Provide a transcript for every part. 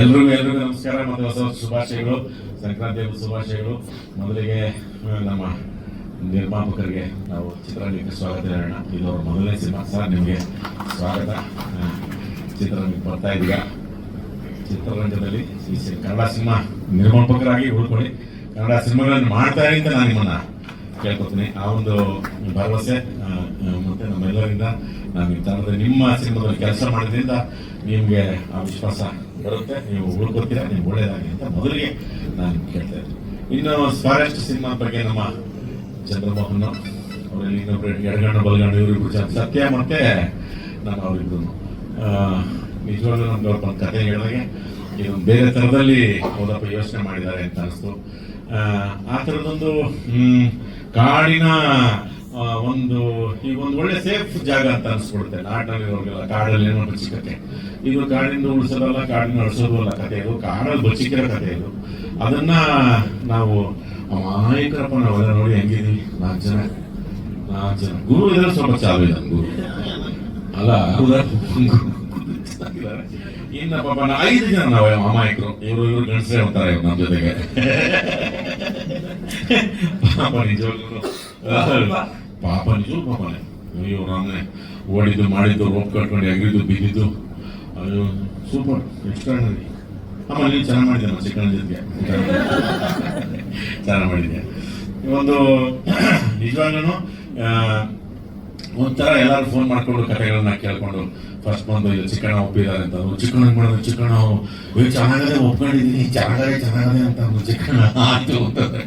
ಎಲ್ರಿಗೂ ಎಲ್ರಿಗೂ ನಮಸ್ಕಾರ ಮತ್ತು ಹೊಸ ವರ್ಷ ಶುಭಾಶಯಗಳು. ಸಂಕ್ರಾಂತಿ ಹಬ್ಬದ ಶುಭಾಶಯಗಳು. ಮೊದಲಿಗೆ ನಮ್ಮ ನಿರ್ಮಾಪಕರಿಗೆ ನಾವು ಚಿತ್ರರಂಗಕ್ಕೆ ಸ್ವಾಗತ ಹೇಳೋಣ. ಇದು ಅವರ ಮೊದಲನೇ ಸಿನಿಮಾ. ಸರ್, ನಿಮಗೆ ಸ್ವಾಗತ. ಚಿತ್ರರಂಗಕ್ಕೆ ಬರ್ತಾ ಇದೀಗ. ಚಿತ್ರರಂಗದಲ್ಲಿ ಈ ಕನ್ನಡ ಸಿನಿಮಾ ನಿರ್ಮಾಪಕರಾಗಿ ಉಳ್ಕೊಳ್ಳಿ. ಕನ್ನಡ ಸಿನಿಮಾಗಳನ್ನು ಮಾಡ್ತಾರೆ ಅಂತ ನಾನು ನಿಮ್ಮನ್ನ ಕೇಳ್ಕೊತೀನಿ. ಆ ಒಂದು ಭರವಸೆ ಮತ್ತೆ ನಮ್ಮೆಲ್ಲರಿಂದ ನಾನು ತಂಡದ ನಿಮ್ಮ ಸಿನಿಮಾದಲ್ಲಿ ಕೆಲಸ ಮಾಡೋದ್ರಿಂದ ನಿಮಗೆ ಆ ವಿಶ್ವಾಸ ಬರುತ್ತೆ. ನೀವು ಉಳ್ಕೊತೀರಾ ನೀವು ಒಳ್ಳೇದಾಗಿ ಅಂತ ಮೊದಲಿಗೆ ನಾನು ಕೇಳ್ತಾ ಇದ್ದೀನಿ ಇನ್ನು ಫಾರೆಸ್ಟ್ ಸಿನಿಮಾ ಬಗ್ಗೆ ನಮ್ಮ ಚಂದ್ರಮೋಹನ್ ಅವರಲ್ಲಿ ಇನ್ನೊಬ್ರು ಎಡಗಣ್ಣು ಬಲಗಣ್ಣು ಇವರಿಬ್ರು ಸತ್ಯ ಮತ್ತೆ ನಾನು ಅವರಿಬ್ರು ನಿಜವಾಗ್ಲೂ ನಮ್ಗೆ ಅವ್ರ ಒಂದು ಕತೆ ಹೇಳಿದಾಗೆ ಇದೊಂದು ಬೇರೆ ಥರದಲ್ಲಿ ಹೌದಪ್ಪ ಯೋಚನೆ ಮಾಡಿದ್ದಾರೆ ಅಂತ ಅನಿಸ್ತು. ಆ, ಥರದೊಂದು ಕಾಡಿನ ಒಂದು ಈಗ ಒಂದು ಒಳ್ಳೆ ಸೇಫ್ ಜಾಗ ಅಂತ ಅನ್ಸ್ಬಿಡುತ್ತೆ. ನಾಡಿನಲ್ಲಿರೋರ್ಗೆಲ್ಲ ಕಾಡಲ್ಲಿ ಏನೋ ಬಚ್ಚಿಕತೆ ಇದು ಕಾಡಿಂದ ಉಳಿಸೋದಲ್ಲ ಕಾಡಿನ ಅಳಿಸೋದು ಅಲ್ಲ ಕತೆ ಇದು. ಕಾಡಲ್ಲಿ ಬಚ್ಚಿಕಿರೋ ಕತೆ ಇದು. ಅದನ್ನ ನಾವು ಅಮಾಯಕರಪ್ಪ ನಾವೆಲ್ಲ ನೋಡಿ ಹೆಂಗಿದೀವಿ? ನಾಲ್ಕು ಜನ. ನಾಲ್ಕು ಜನ. ಗುರು ಇದ್ರೆ ಸ್ವಲ್ಪ ಚಾಲು ಇದೆ ಗುರು. ಅಲ್ಲ? ಇನ್ನ ಪಾಪ ಐದು ಜನ ನಾವು ಅಮಾಯಕರು. ಇವರು ಇವರು ಗಂಡಸರೇ ಹೋಗ್ತಾರೆ ಇವ್ರು ನಮ್ಮ ಜೊತೆಗೆ. ಪಾಪ ನಿಜವಾಗ್ಲೂ. ಪಾಪ ನಿಜವೂ ಪಾಪನೇ. ಅಯ್ಯೋ, ರಾಮನೆ, ಓಡಿದ್ದು ಮಾಡಿದ್ದು, ರೋಪ್ ಕಟ್ಕೊಂಡು ಎಗರಿದ್ದು, ಬಿದ್ದಿದ್ದು. ಅಯ್ಯೋ, ಸೂಪರ್ ಎಕ್ಸ್ಟ್ರಾನರಿ ಅಮ್ಮ ನೀನು ಚೆನ್ನಾಗಿ ಮಾಡಿದ್ದೆ ಚಿಕ್ಕಣ್ಣ ಜೊತೆಗೆ? ಚೆನ್ನಾಗಿ ಮಾಡಿದ್ದೆ ಒಂದು ನಿಜವಾಗ್ಲೂ ಒಂಥರ ಎಲ್ಲರೂ ಫೋನ್ ಮಾಡ್ಕೊಂಡು ಕಥೆಗಳನ್ನ ಕೇಳ್ಕೊಂಡು ಫಸ್ಟ್ ಬಂದು ಇಲ್ಲಿ ಚಿಕ್ಕಣ್ಣ ಒಪ್ಪಿದ್ದಾರೆ ಅಂತ ಅವ್ರು ಚಿಕ್ಕಣ್ಣ ಮಾಡೋದು ಚಿಕ್ಕಣ್ಣ ಏ ಚೆನ್ನಾಗದೆ ಒಪ್ಕೊಂಡಿದ್ದೀನಿ ಚೆನ್ನಾಗದೆ ಚೆನ್ನಾಗದೆ ಅಂತ ಅಂದ್ರು ಚಿಕ್ಕಣ್ಣ ಆಯ್ತು ಅಂತಂದ್ರೆ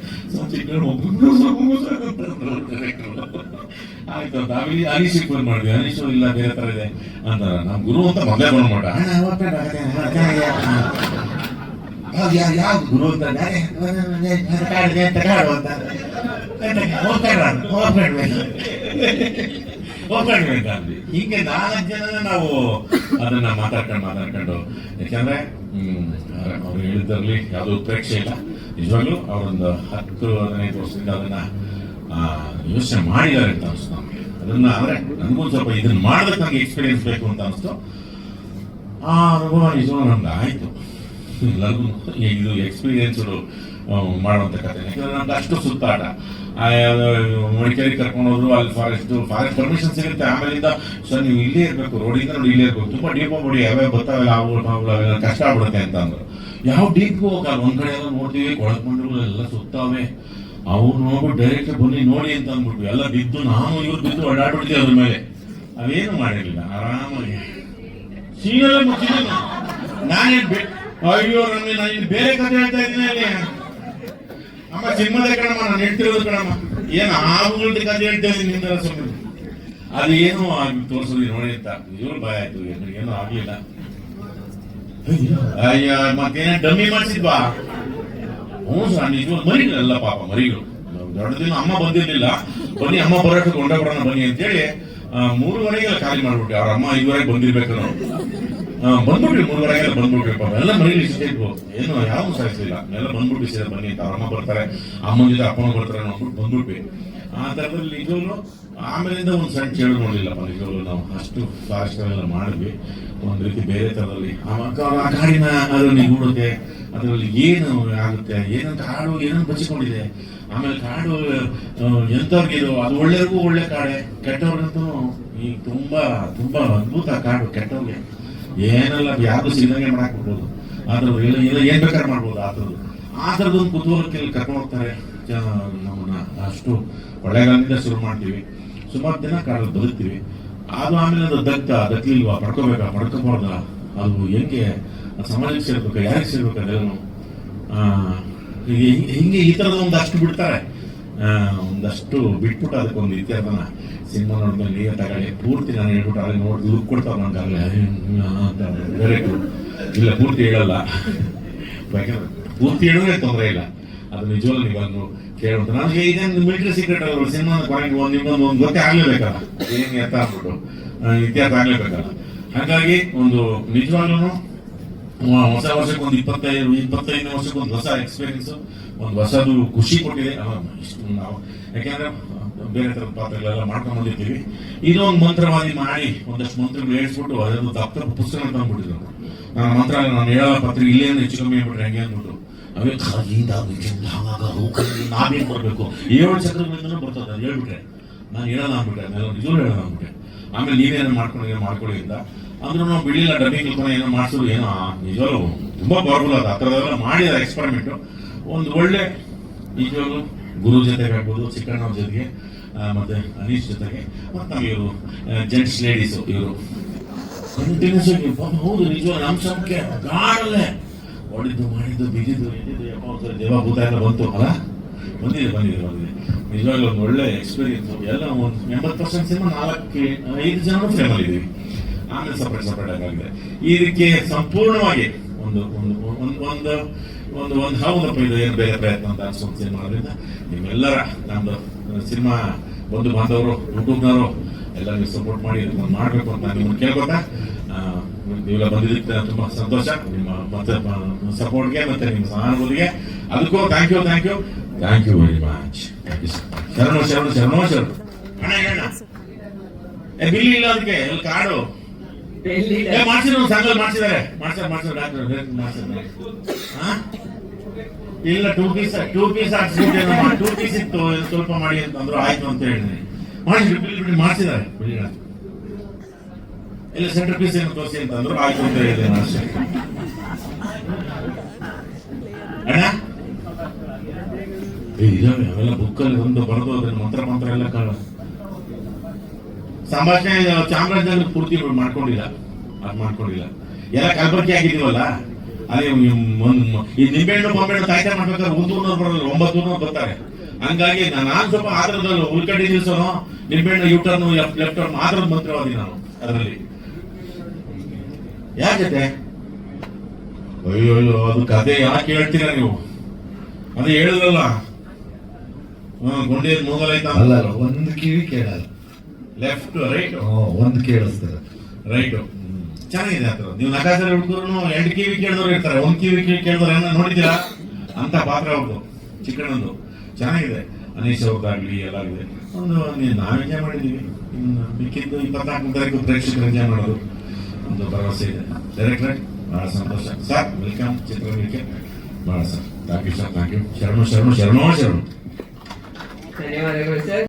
ಆಯ್ತು ಅಂತ ಆಮೇಲೆ ಅನೀಶಿಗೆ ಫೋನ್ ಮಾಡಿದ್ವಿ ಅನೀಶು ಇಲ್ಲ ಬೇರೆ ತರ ಇದೆ ಅಂತ ನಮ್ಮ ಗುರು ಅಂತ ಮೊದಲೇ ಫೋನ್ ಮಾಡ ಯಾವ್ದು ಗುರು ಅಂತ ಅಂತ ಹೋಗ್ಬೇಡ್ಬೇಕು ಅಂದ್ವಿ ಹೀಗೆ ನಾಲ್ಕು ಜನ ನಾವು ಅದನ್ನ ಮಾತಾಡ್ಕೊಂಡು ಮಾತಾಡ್ಕೊಂಡು, ಯಾಕಂದ್ರೆ ಅವ್ರು ಹೇಳಿದ್ರಲ್ಲಿ ಯಾವ್ದು ಉತ್ಪ್ರೇಕ್ಷೆ ಇಲ್ಲ. ನಿಜವಾಗ್ಲೂ ಅವರೊಂದು ಹತ್ತು, ಹದಿನೈದು ವರ್ಷದಿಂದ ಅದನ್ನ ಯೋಚನೆ ಮಾಡಿದ್ದಾರೆ ಅಂತ ಅನಿಸ್ತು ನಮಗೆ. ಅದನ್ನ ಅಂದ್ರೆ ನನಗೂ ಸ್ವಲ್ಪ ಇದನ್ನ ಮಾಡೋದಕ್ಕೆ ನನಗೆ ಎಕ್ಸ್ಪೀರಿಯನ್ಸ್ ಬೇಕು ಅಂತ ಅನಿಸ್ತು. ಆ ಅನುಭವ ನಿಜವೂ ನಮ್ಗೆ ಆಯ್ತು. ಎಲ್ಲರಿಗೂ ಇದು ಎಕ್ಸ್ಪೀರಿಯನ್ಸ್ ಮಾಡುವಂತ ಕಥೆ. ಯಾಕಂದ್ರೆ ನಮ್ಗೆ ಅಷ್ಟು ಸುತ್ತಾಟ. ಮಡಿಕೇರಿ ಕರ್ಕೊಂಡು ಹೋದ್ರು, ಅಲ್ಲಿ ಫಾರೆಸ್ಟ್ ಫಾರೆಸ್ಟ್ ಪರ್ಮಿಷನ್ ಸಿಗುತ್ತೆ. ಆಮೇಲಿಂದ ಸೊ ನೀವು ಇಲ್ಲೇ ಇರಬೇಕು, ರೋಡಿಂದ ನೋಡಿ ಇಲ್ಲೇ ಇರಬೇಕು. ತುಂಬಾ ಡೀಪ್ ಮಾಡಿ ಯಾವ್ಯಾವ ಬರ್ತಾವೆಲ್ಲ ಅವು ಕಷ್ಟ ಆಗ್ಬಿಡುತ್ತೆ ಅಂತ ಅಂದ್ರು. ಯಾವ ಡೀಪ್ ಹೋಗಲ್ಲ. ಒಂದ್ ಕಡೆ ಎಲ್ಲ ನೋಡ್ತೀವಿ ಕೊಳಕೊಂಡ್ರು ಎಲ್ಲ ಸುತ್ತಾವೆ. ಅವ್ರು ನೋಡ್ಬಿಟ್ಟು ಡೈರೆಕ್ಟ್ ಬನ್ನಿ, ನೋಡಿ ಅಂತ ಅಂದ್ಬಿಟ್ಟು ಎಲ್ಲ ಬಿದ್ದು, ನಾನು ಇವ್ರು ಬಿದ್ದು ಓಡಾಡ್ಬಿಡ್ತೀವಿ ಅದ್ರ ಮೇಲೆ. ಅವೇನು ಮಾಡಿರ್ಲಿಲ್ಲ. ಆರಾಮಾಗಿ. ಸೀನೆಲ್ಲ ಮುಚ್ಚಿದ್ದೀನಿ. ನಾನೇನ್ ಬೆ- ಅಯ್ಯೋ ನಮಗೆ ನಾನು ಬೇರೆ ಕಥೆ ಹೇಳ್ತಾ ಇದ್ದೀನಿ ಅಮ್ಮ ಸಿನಿಮಾದ ಕಣಮ್ಮ, ನಾನು ಹೇಳ್ತಿರೋದು ಕಣಮ್ಮ. ಏನು ಆವುಗಳ್ದ ಕಥೆ ಹೇಳ್ತೇನೆ ನಿಮ್ದರ ಸುಮ್ಮನೆ ಅದು ಏನು ಆಗಿ ತೋರಿಸೋದು ನೋಡಿ ಅಂತ. ಇವ್ರು ಭಯ ಆಯ್ತು. ಏನು ಆಗ್ಲಿಲ್ಲ. ಅಯ್ಯ, ಮತ್ತೇನ ಡಮ್ಮಿ ಮಾಡಿಸಿದ್ವಾ? ಹ್ಞೂ ಸರ್ ನಿಜ ಮರಿಗಳಲ್ಲ ಪಾಪ, ಮರಿಗಳು. ದೊಡ್ಡ ದಿನ ಅಮ್ಮ ಬಂದಿರ್ಲಿಲ್ಲ. ಬನ್ನಿ, ಅಮ್ಮ ಬರೋಕ್ಕೆ ಕೊಂಡೋಗ್ಬಿಡೋಣ ಬನ್ನಿ ಅಂತೇಳಿ ಮೂರುವರೆಗೆ ಖಾಲಿ ಮಾಡ್ಬಿಟ್ಟು ಅವ್ರ ಅಮ್ಮ ಐದುವರೆಗೆ ಬಂದಿರ್ಬೇಕು ನಾವು. ಬಂದ್ಬಿಟ್ರಿ ಮೂರುವರೆಗೆ ಬಂದ್ಬಿಟ್ರಿ ಪಾಪ. ಎಲ್ಲ ಇಷ್ಟೇ ಇದ್ವು. ಏನು ಯಾವ ಸಾಯಿಸಲಿಲ್ಲ ಎಲ್ಲ ಬಂದ್ಬಿಟ್ಟು ಸೇರ ಬನ್ನಿ ಅಂತ ಅಮ್ಮ ಬರ್ತಾರೆ. ಅಮ್ಮನ ಜೊತೆ ಅಪ್ಪನ ಬರ್ತಾರೆ ಅಂದ್ಬಿಟ್ಟು ಬಂದ್ಬಿಟ್ವಿ. ಆ ಥರದಲ್ಲಿ ನಿಜವೂ ಆಮೇಲಿಂದ ಒಂದು ಸಣ್ಣ ಚೇಳು ನೋಡಲಿಲ್ಲಪ್ಪ ನಿಜವೂ ನಾವು. ಅಷ್ಟು ಎಲ್ಲ ಮಾಡಿದ್ವಿ. ಒಂದು ರೀತಿ ಬೇರೆ ಥರದಲ್ಲಿ. ಆ ಕಾಡಿನ ಅದು ನಿಗೂಡುತ್ತೆ ಅದರಲ್ಲಿ ಏನು ಆಗುತ್ತೆ, ಏನಂತ ಕಾಡು ಏನಂತ ಬಚ್ಚಿಕೊಂಡಿದೆ. ಆಮೇಲೆ ಕಾಡು ಎಂಥವ್ರಿಗಿದು, ಅದು ಒಳ್ಳೆಯವ್ರಿಗೂ ಒಳ್ಳೆ ಕಾಡೆ. ಕೆಟ್ಟವ್ರಿಗಂತೂ ಈಗ ತುಂಬಾ ತುಂಬಾ ಅದ್ಭುತ ಕಾಡು ಕೆಟ್ಟವ್ರಿಗೆ ಏನೆಲ್ಲ ಯಾರು ಸಿನಿಮಾಗೆ ಮಾಡಕ್ ಬಿಡ್ಬೋದು ಅದ್ರದ್ದು ಇಲ್ಲ ಇಲ್ಲ ಏನ್ ಬೇಕಾದ್ರೆ ಮಾಡ್ಬೋದು ಆ ಥರದ್ದು. ಆ ಥರದೊಂದು ಕುತೂಹಲಕ್ಕೆ ಇಲ್ಲಿ ಕರ್ಕೊಂಡು ಹೋಗ್ತಾರೆ ನಮ್ಮನ್ನ. ಅಷ್ಟು ಒಳ್ಳೆಗಾಲದಿಂದ ಶುರು ಮಾಡ್ತೀವಿ. ಸುಮಾರು ದಿನ ಕಾಲ ಬದುಕ್ತೀವಿ. ಅದು ಆಮೇಲೆ ಅದು ದತ್ತ ದಕ್ಲಿಲ್ವಾ ಪಡ್ಕೋಬೇಕಾ? ಪಡ್ಕೋಬಾರ್ದ? ಅದು ಹೆಂಗೆ? ಸಮಾಜಕ್ಕೆ ಸೇರ್ಬೇಕಾ? ಯಾರಿಗೆ ಸೇರ್ಬೇಕು ಅದೆಲ್ಲನು? ಆ, ಹಿ- ಹಿಂಗೆ ಈ ಥರದ ಒಂದು ಅಷ್ಟು ಬಿಡ್ತಾರೆ. ಆ, ಒಂದಷ್ಟು ಬಿಟ್ಬಿಟ್ಟು ಅದಕ್ಕೊಂದು ಇತಿಹಾಸನ ಸಿನಿಮಾ ನೋಡಿದ್ಮೇಲೆ ಮೇಲೆ ತಗೊಳ್ಳಿ. ಪೂರ್ತಿ ನಾನು ಹೇಳ್ಬಿಟ್ಟು ಅಲ್ಲಿ ನೋಡಿ ದುಡ್ಡು ಕೊಡ್ತಾವೆ ನನಗಾಗಲೇ ಅಂತ ಬೇರೆ ಇಲ್ಲ ಪೂರ್ತಿ ಹೇಳಲ್ಲ. ಪೂರ್ತಿ ಹೇಳಿದ್ರೆ ತೊಂದರೆ ಇಲ್ಲ. ಅದು ನಿಜವಲ್ಲ ನೀವು ಬಂದು ನನಗೆ ಇದೇನು ಮಿಲಿಟರಿ ಸೀಕ್ರೆಟ್ ಅವರು ಸಿನಿಮಾ ಕೊನೆಗೆ ಒಂದು ನಿಮ್ಮೊಂದು ಒಂದು ಗೊತ್ತೇ ಆಗ್ಲೇಬೇಕಲ್ಲ. ಏನು ಎತ್ತ ಆಗ್ಬಿಟ್ಟು. ಆ, ಇತಿಹಾಸ ಆಗ್ಲೇಬೇಕಲ್ಲ. ಹಾಗಾಗಿ ಒಂದು ನಿಜವಾಗ್ಲೂ ಹೊಸ ವರ್ಷಕ್ಕೆ ಒಂದು ಇಪ್ಪತ್ತೈದು, ಇಪ್ಪತ್ತೈದನೇ ವರ್ಷಕ್ಕೆ ಒಂದು ಹೊಸ ಎಕ್ಸ್ಪೀರಿಯನ್ಸ್ ಒಂದು ಹೊಸದು ಖುಷಿ ಕೊಟ್ಟಿದೆ. ನಾವು ಯಾಕೆಂದ್ರೆ, ಬೇರೆ ಥರದ ಪಾತ್ರಗಳೆಲ್ಲ ಮಾಡ್ಕೊಂಡು ಬಂದಿರ್ತೀವಿ ಇದೊಂದು ಮಂತ್ರವಾದಿ ಮಾಡಿ ಒಂದಷ್ಟು ಮಂತ್ರಗಳು ಹೇಳ್ಸ್ಬಿಟ್ಟು ಅದೊಂದು ದಪ್ತರ ಪುಸ್ತಕ ತಂದ್ಬಿಟ್ಟಿದ್ರು. ನಾನು ಮಂತ್ರ ನಾನು ಹೇಳೋ ಪತ್ರ ಇಲ್ಲೇ ಹೆಚ್ಚು ಕಮ್ಮಿ ಆಗ್ಬಿಟ್ರೆ ಹೆಂಗೆ ಅಂದ್ಬಿಟ್ಟು ಅವೇ ಕಾಲಿಂದ ನಾವೇನು ಬರಬೇಕು ಏಳು ಚಕ್ರಗಳಿಂದನೂ ಬರ್ತದೆ ಅದು ಹೇಳ್ಬಿಟ್ರೆ, ನಾನು ಹೇಳೋಣ ಅಂದ್ಬಿಟ್ಟೆ ಅದನ್ನೆಲ್ಲ ನಿಜವೂ ಹೇಳೋಣ ಅಂದ್ಬಿಟ್ಟೆ ಆಮೇಲೆ ನೀವೇನು ಮಾಡ್ಕೊಂಡು ಏನೋ ಮಾಡ್ಕೊಳ್ಳಿ ಅಂತ. ಅಂದ್ರೂ ನಾವು ಬಿಡಿಲ್ಲ, ಡಬ್ಬಿಂಗ್ ಕೂಡ ಏನೋ ಮಾಡಿಸೋದು ಏನೋ, ನಿಜವಾಗ್ಲು ತುಂಬಾ ಪವರ್ಫುಲ್ ಅದು. ಆ ಥರದೆಲ್ಲ ಮಾಡಿದ ಎಕ್ಸ್ಪರಿಮೆಂಟ್ ಒಂದು ಒಳ್ಳೆ, ನಿಜವಾಗ್ಲೂ ಗುರು ಜೊತೆಗೆ ಆಗ್ಬೋದು, ಚಿಕ್ಕಣ್ಣವ್ರ ಜೊತೆಗೆ ಮತ್ತೆ ಅನೀಶ್ ಜೊತೆಗೆ, ಮತ್ತೆ ನಾವು ಇವರು ಜೆಂಟ್ಸ್ ಲೇಡೀಸು ಇವರು. ಕಂಟಿನ್ಯೂಸ್ ಆಗಿ ಹೌದು ನಿಜವಾಗ ನಮ್ಮ ಸಂಖ್ಯೆ, ಗಾಡಲ್ಲೇ. ಹೊಡಿದ್ದು ಮಾಡಿದ್ದು, ಬಿದ್ದಿದ್ದು ಎಂದಿದ್ದು ಯಾವ ದೇವ ಭೂತ ಎಲ್ಲ ಬಂತು, ಅಲ್ಲ? ಬಂದಿದೆ ಬಂದಿದೆ ಬಂದಿದೆ. ನಿಜವಾಗ್ಲೂ ಒಂದು ಒಳ್ಳೆ ಎಕ್ಸ್ಪೀರಿಯನ್ಸ್ ಎಲ್ಲ ಒಂದು ಎಂಬತ್ತು ಪರ್ಸೆಂಟ್ ಸಿನಿಮಾ ನಾಲ್ಕು, ಐದು ಜನ ಫ್ಯಾಮಿಲಿ ಇದ್ದೀವಿ ಸಪ್ರೇಟ್ ಆಗಿದೆ ಇದಕ್ಕೆ ಸಂಪೂರ್ಣವಾಗಿ ಒಂದು ಒಂದು ಒಂದು ಒಂದು ಒಂದು ಒಂದು ಇದು ಏನು ಬೇರೆ ಪ್ರಯತ್ನ ಅಂತ ಸಿನಿಮಾ ಮಾಡೋದ್ರಿಂದ ನಿಮ್ಮೆಲ್ಲರ ನಮ್ದು ಸಿನಿಮಾ ಬಂಧು ಬಾಂಧವರು ಯೂಟ್ಯೂಬ್ನವರು ಎಲ್ಲ ಸಪೋರ್ಟ್ ಮಾಡಿ ಇದನ್ನ ಮಾಡಬೇಕು ಅಂತ ನಿಮ್ಮನ್ನು ಕೇಳ್ಕೊತಾ ನೀವೆಲ್ಲ ಬಂದಿದ್ದಕ್ಕೆ ತುಂಬಾ ಸಂತೋಷ. ನಿಮ್ಮ ಮತ್ತೆ ಸಪೋರ್ಟ್ಗೆ ಮತ್ತೆ ನಿಮ್ಮ ಸಹಾನುಭೂತಿಗೆ ಅದಕ್ಕೂ thank you thank you thank you very much ಶರಣು ಶರಣು ಶರಣು ಶರಣು. ಅಣ್ಣ ಏ ಬಿಲ್ ಇಲ್ಲ ಅದಕ್ಕೆ ಏ ಮಾಡ್ಸಿದ್ರು ಸಂಘದಲ್ಲಿ ಮಾಡ್ಸಿದ್ದಾರೆ. ಮಾಡ್ಸಾರ ಮಾಡ್ಸಾರ ಡಾಕ್ಟರ್ ಹಾ? ಇಲ್ಲ ಟೂ ಪೀಸ್ ಟೂ ಪೀಸ್ ಹಾಕ್ಸ್ಬಿಟ್ಟೇನಮ್ಮ ಟೂ ಪೀಸ್ ಇತ್ತು, ಸ್ವಲ್ಪ ಮಾಡಿ ಅಂತಂದ್ರು ಆಯ್ತು ಅಂತ ಹೇಳಿದ್ರಿ ಮಾಡಿದ್ರು ಮಾಡ್ಸಿದ್ದಾರೆ. ಇಲ್ಲ ಸೆಂಟರ್ ಪೀಸ್ ಏನು ತೋರಿಸಿ ಅಂತಂದ್ರು ಆಯ್ತು ಅಂತ ಹೇಳಿದೆ ನಾನು ಅಷ್ಟೇ. ಅಣ್ಣ? ಇದಾವೆ, ಅವೆಲ್ಲ ಬುಕ್ಕಲ್ಲಿ ಒಂದು ಬರೆದು ಅದನ್ನ ಮಂತ್ರ ಮಂತ್ರ ಎಲ್ಲ ಕಾಳ ಸಂಭಾಷಣೆ ಚಾಮರಾಜನಗರ ಪೂರ್ತಿ ಮಾಡ್ಕೊಂಡಿಲ್ಲ. ಅದು ಮಾಡ್ಕೊಂಡಿಲ್ಲ. ಎಲ್ಲ ಕಲಬುರಗಿ ಆಗಿದೀವಲ್ಲ ಅದೇ ಒಂದ್ ಈ ನಿಂಬೆಹಣ್ಣು ಬೊಂಬೆಹಣ್ಣು ತಾಯ್ತ ಮಾಡ್ಬೇಕಾದ್ರೆ ಒಂದೂರ್ನವ್ರು ಬರಲ್ಲ ಒಂಬತ್ತೂರ್ನವ್ರು ಬರ್ತಾರೆ. ಹಂಗಾಗಿ ನಾನು ಸ್ವಲ್ಪ ಆದ್ರದಲ್ಲಿ ಉಳ್ಕಡ್ಡಿ ನಿಲ್ಸೋನು ನಿಂಬೆಹಣ್ಣು ಯೂಟರ್ನ್ ಲೆಫ್ಟ್ ಟರ್ನ್ ಆದ್ರದ ಮಂತ್ರವಾದಿ ನಾನು ಅದರಲ್ಲಿ. ಯಾಕೆ ಅಯ್ಯೋ ಅಯ್ಯೋ ಅದು ಕತೆ ಯಾಕೆ ಹೇಳ್ತೀರಾ ನೀವು? ಅದೇ ಹೇಳಿದ್ರಲ್ಲ. ಹ್ಮ್ ಗುಂಡಿಯಲ್ಲಿ ಮೂಗಲೈತ ಅಲ್ಲ, ಒಂದು ಕಿವಿ ಕೇಳಲ್ಲ. ಲೆಫ್ಟ್ ರೈಟ್ ಒಂದು ಕೇಳಿಸ್ತಾರೆ ರೈಟ್ ಚೆನ್ನಾಗಿದೆ ಆತರ ನೀವು ನಕಾಸರ ಹುಡುಗರು ಎರಡು ಕಿವಿ ಕೇಳಿದವ್ರು ಇರ್ತಾರೆ. ಒಂದು ಕಿವಿ ಕಿವಿ ಕೇಳಿದವ್ರು ಏನೋ ನೋಡಿದ್ದೀರಾ? ಅಂತ ಪಾತ್ರ ಅವ್ರದ್ದು ಚಿಕ್ಕಣ್ಣಂದು. ಚೆನ್ನಾಗಿದೆ. ಅನೀಶ್ ಅವ್ರದ್ದಾಗ್ಲಿ ಎಲ್ಲ ಆಗಿದೆ ಒಂದು ನೀ- ನಾವು ಎಂಜಾಯ್ ಮಾಡಿದೀವಿ ಇನ್ನು ಮಿಕ್ಕಿದ್ದು ಇಪ್ಪತ್ನಾಲ್ಕು ತಾರೀಕು ಪ್ರೇಕ್ಷಕರು ಎಂಜಾಯ್ ಮಾಡೋದು. ಒಂದು ಭರವಸೆ ಇದೆ. ಡೈರೆಕ್ಟ್ರೆ ಬಹಳ ಸಂತೋಷ. ಸರ್ ವೆಲ್ಕಮ್ ಚಿತ್ರರಂಗಕ್ಕೆ ಬಹಳ sir thank you sir thank you ಶರಣು ಶರಣು ಶರಣು ಶರಣು. ಧನ್ಯವಾದಗಳು ಸರ್